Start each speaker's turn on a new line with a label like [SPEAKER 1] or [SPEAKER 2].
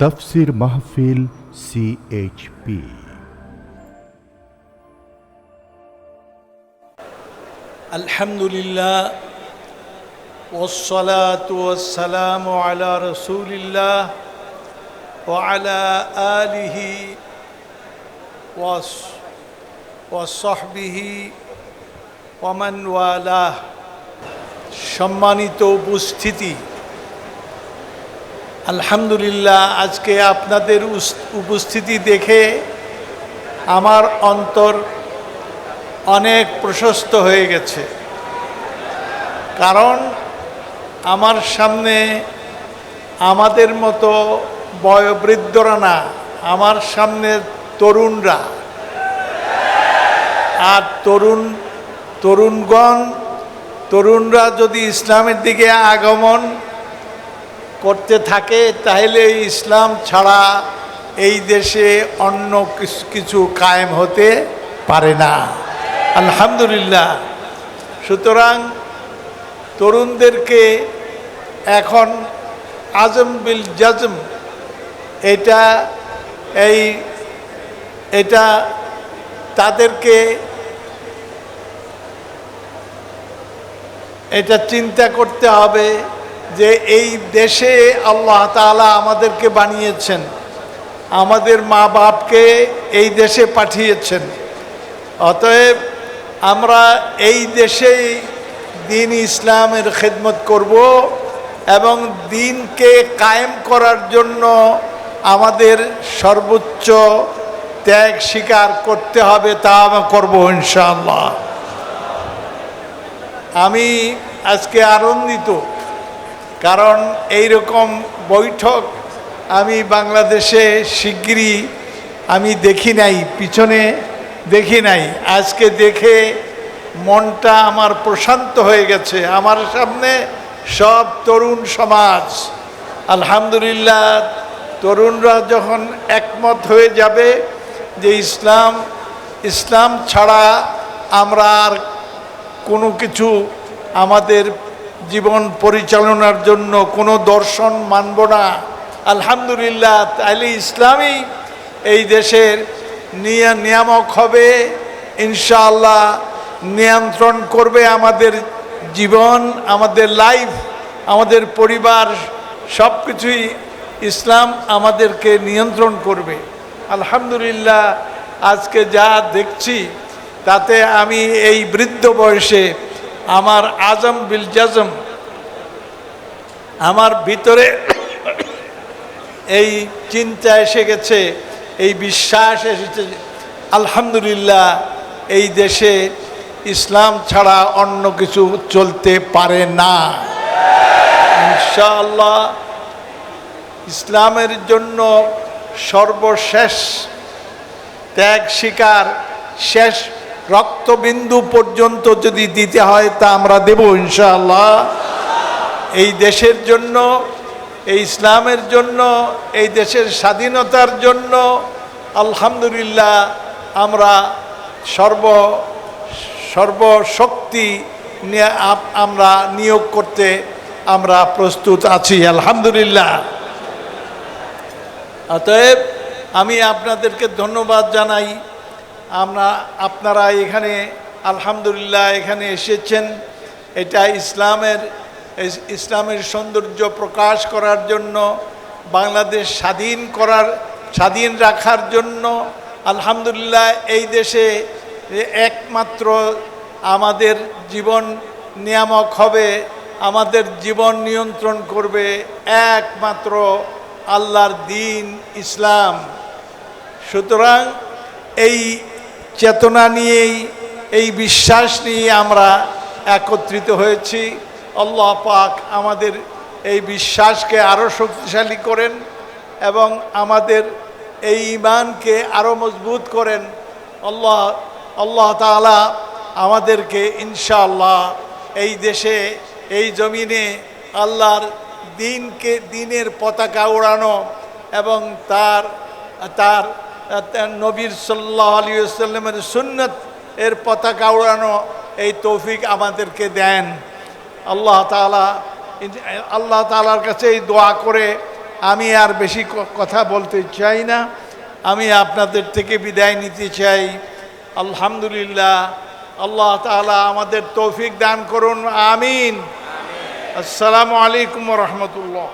[SPEAKER 1] তফসির মাহফিল সিএইচপি
[SPEAKER 2] الحمد لله والصلاة والسلام على رسول الله وعلى آله وص- وصحبه ومن والاه সম্মানিত উপস্থিতি আলহামদুলিল্লাহ, আজকে আপনাদের উপস্থিতি দেখে আমার অন্তর অনেক প্রশস্ত হয়ে গেছে। কারণ আমার সামনে আমাদের মতো বয়োবৃদ্ধরা না, আমার সামনে তরুণরা। আর তরুণ, তরুণগণ, তরুণরা যদি ইসলামের দিকে আগমন করতে থাকে, তাহলে ইসলাম ছাড়া এই দেশে অন্য কিছু কায়েম হতে পারে না। আলহামদুলিল্লাহ। সুতরাং তরুণদেরকে এখন আজম বিল জাজম, এটা এই, এটা তাদেরকে এটা চিন্তা করতে হবে যে এই দেশে আল্লাহ তাআলা আমাদেরকে বানিয়েছেন। আমাদের মা বাপকে এই দেশে পাঠিয়েছেন। অতএব আমরা এই দেশেই দিন ইসলামের খেদমত করব এবং দিনকে কায়েম করার জন্য আমাদের সর্বোচ্চ ত্যাগ স্বীকার করতে হবে তা আমরা করব ইনশাআল্লাহ। আমি আজকে আনন্দিত কারণ এই রকম বৈঠক আমি বাংলাদেশে শিগগিরই আমি দেখি নাই, পিছনে দেখি নাই। আজকে দেখে মনটা আমার প্রশান্ত হয়ে গেছে। আমার সামনে সব তরুণ সমাজ। আলহামদুলিল্লাহ, তরুণরা যখন একমত হয়ে যাবে যে ইসলাম ইসলাম ছাড়া আমরা আর কোনো কিছু আমাদের জীবন পরিচালনার জন্য কোনো দর্শন মানব না। আলহামদুলিল্লাহ তাহলে ইসলামই এই দেশের নিয়া- নিয়ামক হবে। ইনশাআল্লাহ নিয়ন্ত্রণ করবে আমাদের জীবন, আমাদের লাইফ আমাদের পরিবার সব কিছুই ইসলাম আমাদেরকে নিয়ন্ত্রণ করবে। আলহামদুলিল্লাহ, আজকে যা দেখছি, তাতে আমি এই বৃদ্ধ বয়সে আমার আজম বিল জাজম, আমার ভিতরে এই চিন্তা এসে গেছে, এই বিশ্বাস এসেছে, আলহামদুলিল্লাহ, এই দেশে ইসলাম ছাড়া অন্য কিছু চলতে পারে না। ইনশাআল্লাহ, ইসলামের জন্য সর্বশেষ ত্যাগ স্বীকার, শেষ রক্তবিন্দু পর্যন্ত যদি দিতে হয় তা আমরা দেব ইনশাআল্লাহ। এই দেশের জন্য, এই ইসলামের জন্য, এই দেশের স্বাধীনতার জন্য আলহামদুলিল্লাহ আমরা সর্ব সর্বশক্তি নিয়ে আমরা নিয়োগ করতে আমরা প্রস্তুত আছি, আলহামদুলিল্লাহ। অতএব আমি আপনাদেরকে ধন্যবাদ জানাই। আমরা আপনারা এখানে আলহামদুলিল্লাহ এখানে এসেছেন। এটা ইসলামের ইসলামের সৌন্দর্য প্রকাশ করার জন্য, বাংলাদেশ স্বাধীন করার, স্বাধীন রাখার জন্য আলহামদুলিল্লাহ এই দেশে একমাত্র আমাদের জীবন নিয়ামক হবে, আমাদের জীবন নিয়ন্ত্রণ করবে একমাত্র আল্লাহর দিন ইসলাম। সুতরাং এই চেতনা নিয়েই, এই বিশ্বাস নিয়ে আমরা একত্রিত হয়েছি। আল্লাহ পাক আমাদের এই বিশ্বাসকে আরও শক্তিশালী করেন এবং আমাদের এই ইমানকে আরও মজবুত করেন। আল্লাহ আল্লাহ তাআলা আমাদেরকে ইনশাআল্লাহ এই দেশে, এই জমিনে আল্লাহর দিনকে, দিনের পতাকা ওড়ানো এবং তার তার নবীর সাল্লাহ আলী সাল্লামের সুন্নত, এর পতাকা উড়ানো এই তৌফিক আমাদেরকে দেন। আল্লাহ তালা আল্লাহ তালার কাছে এই দোয়া করে আমি আর বেশি কথা বলতে চাই না। আমি আপনাদের থেকে বিদায় নিতে চাই। আলহামদুলিল্লাহ, আল্লাহ তাআলা আমাদের তৌফিক দান করুন, আমিন। আসসালামু আলাইকুম রহমতুল্লাহ।